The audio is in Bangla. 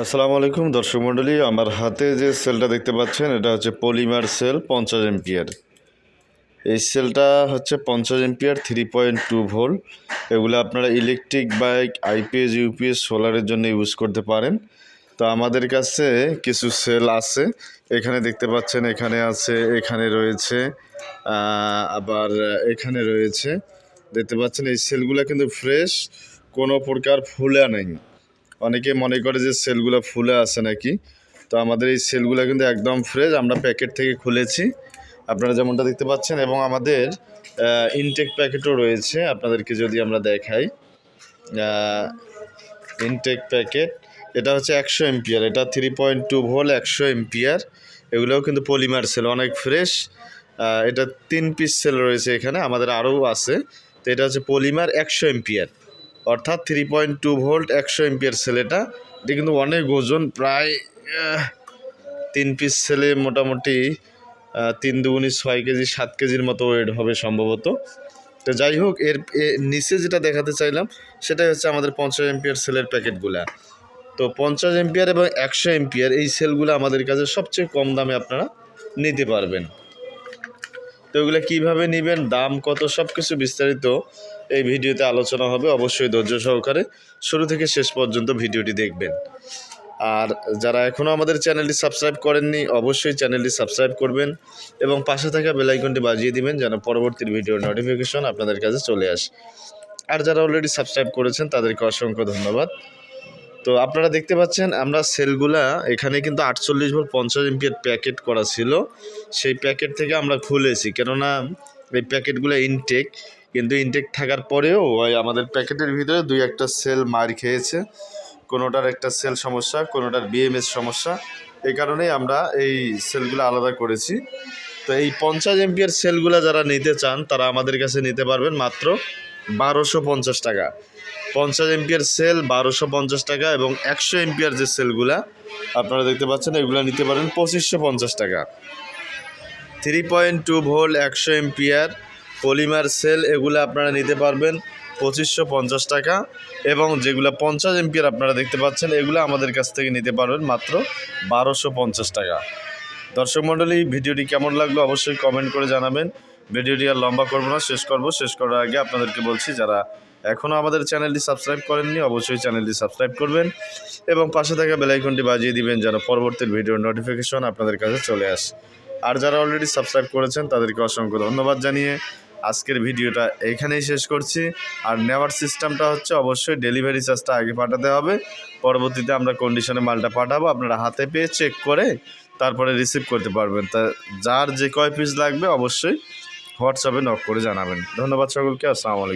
আসসালামু আলাইকুম দর্শক মণ্ডলী, আমার হাতে যে সেলটা দেখতে পাচ্ছেন, এটা হচ্ছে পলিমার সেল পঞ্চাশ এমপিয়ার। এই সেলটা হচ্ছে পঞ্চাশ ampere three point two volt এগুলো আপনারা ইলেকট্রিক বাইক আইপিএস ইউপিএস সোলারের জন্য ইউজ করতে পারেন। তো আমাদের কাছে কিছু সেল আছে। এখানে দেখতে পাচ্ছেন, এখানে আছে, এখানে রয়েছে আবার এখানে রয়েছে। দেখতে পাচ্ছেন, এই সেলগুলো কিন্তু ফ্রেশ কোনো প্রকার ফুলা নেই। অনেকে মনে করে যে সেলগুলো ফুলে আছে নাকি? তো আমাদের এই সেলগুলো কিন্তু একদম ফ্রেশ আমরা প্যাকেট থেকে খুলেছি। আপনারা যেমনটা দেখতে পাচ্ছেন, এবং আমাদের ইনটেক প্যাকেটও রয়েছে। আপনাদেরকে যদি আমরা দেখাই ইনটেক প্যাকেট, এটা হচ্ছে একশো এমপিয়ার এটা থ্রি পয়েন্ট টু ভোল একশো এমপিয়ার এগুলোও কিন্তু পলিমার সেল অনেক ফ্রেশ এটা তিন পিস সেল রয়েছে এখানে, আমাদের আরও আছে। তো এটা হচ্ছে পলিমার একশো এমপিয়ার অর্থাৎ থ্রি পয়েন্ট টু ভোল্ট একশো এমপিয়ার সেল এটা। কিন্তু অনেক ওজন, প্রায় তিন পিস সেলে মোটামুটি তিন দুগুনি ছয় কেজি, সাত কেজির মতো ওয়েট হবে সম্ভবত। তো যাই হোক, এর নিচে যেটা দেখাতে চাইলাম, সেটাই হচ্ছে আমাদের পঞ্চাশ এমপিয়ার সেলের প্যাকেটগুলা। তো পঞ্চাশ এমপিয়ার এবং একশো এমপিয়ার এই সেলগুলো আমাদের কাছে সবচেয়ে কম দামে আপনারা নিতে পারবেন। তো এগুলো কীভাবে নেবেন, দাম কত সব কিছু বিস্তারিত এই ভিডিওতে আলোচনা হবে, অবশ্যই ধৈর্য সহকারে। শুরু থেকে শেষ পর্যন্ত ভিডিওটি দেখবেন। আর যারা এখনও আমাদের চ্যানেলটি সাবস্ক্রাইব করেননি, অবশ্যই চ্যানেলটি সাবস্ক্রাইব করবেন এবং পাশে থাকা বেলাইকনটি বাজিয়ে দিবেন যেন পরবর্তী ভিডিওর নোটিফিকেশন আপনাদের কাছে চলে আসে। আর যারা অলরেডি সাবস্ক্রাইব করেছেন, তাদেরকে অসংখ্য ধন্যবাদ। তো আপনারা দেখতে পাচ্ছেন, আমরা সেলগুলা এখানে কিন্তু আটচল্লিশ ভোল্ট পঞ্চাশ এমপির প্যাকেট করা ছিল। সেই প্যাকেট থেকে আমরা খুলেছি, কেননা এই প্যাকেটগুলো ইনটেক কিন্তু ইনটেক থাকার পরেও ওই আমাদের প্যাকেটের ভিতরে দুই একটা সেল মার খেয়েছে। কোনোটার একটা সেল সমস্যা, কোনোটার বিএমএস সমস্যা। এই কারণেই আমরা এই সেলগুলো আলাদা করেছি। তো এই পঞ্চাশ এমপিয়ার সেলগুলো যারা নিতে চান, তারা আমাদের কাছে নিতে পারবেন মাত্র বারোশো পঞ্চাশ টাকা। পঞ্চাশ এমপিয়ার সেল বারোশো পঞ্চাশ টাকা এবং একশো এমপিয়ার যে সেলগুলা আপনারা দেখতে পাচ্ছেন, এগুলো নিতে পারেন পঁচিশশো পঞ্চাশ টাকা। থ্রি পয়েন্ট টু ভোল্ট একশো এমপিয়ার পলিমার সেল, এগুলো আপনারা নিতে পারবেন পঁচিশশো পঞ্চাশ টাকা এবং যেগুলো পঞ্চাশ এমপিয়ার আপনারা দেখতে পাচ্ছেন, এগুলো আমাদের কাছ থেকে নিতে পারবেন মাত্র বারোশো পঞ্চাশ টাকা। দর্শক মণ্ডলী, ভিডিওটি কেমন লাগল অবশ্যই কমেন্ট করে জানাবেন। ভিডিওটি আর লম্বা করব না, শেষ করব। শেষ করার আগে আপনাদেরকে বলছি, যারা এখনও আমাদের চ্যানেলটি সাবস্ক্রাইব করেননি, অবশ্যই চ্যানেলটি সাবস্ক্রাইব করবেন এবং পাশে থাকা বেলাইকনটি বাজিয়ে দিবেন যেন পরবর্তী ভিডিওর নোটিফিকেশন আপনাদের কাছে চলে আসে। আর যারা অলরেডি সাবস্ক্রাইব করেছেন, তাদেরকে অসংখ্য ধন্যবাদ জানিয়ে আজকের ভিডিওটা এইখানেই শেষ করছি। আর নেওয়ার সিস্টেমটা হচ্ছে অবশ্যই ডেলিভারি চার্জটা আগে পাঠাতে হবে। পরবর্তীতে আমরা কন্ডিশনে মালটা পাঠাবো, আপনারা হাতে পেয়ে চেক করে তারপরে রিসিভ করতে পারবেন। তা যার যে কয় পিস লাগবে, অবশ্যই হোয়াটসঅ্যাপে নক করে জানাবেন। ধন্যবাদ সকলকে আসসালামু আলাইকুম।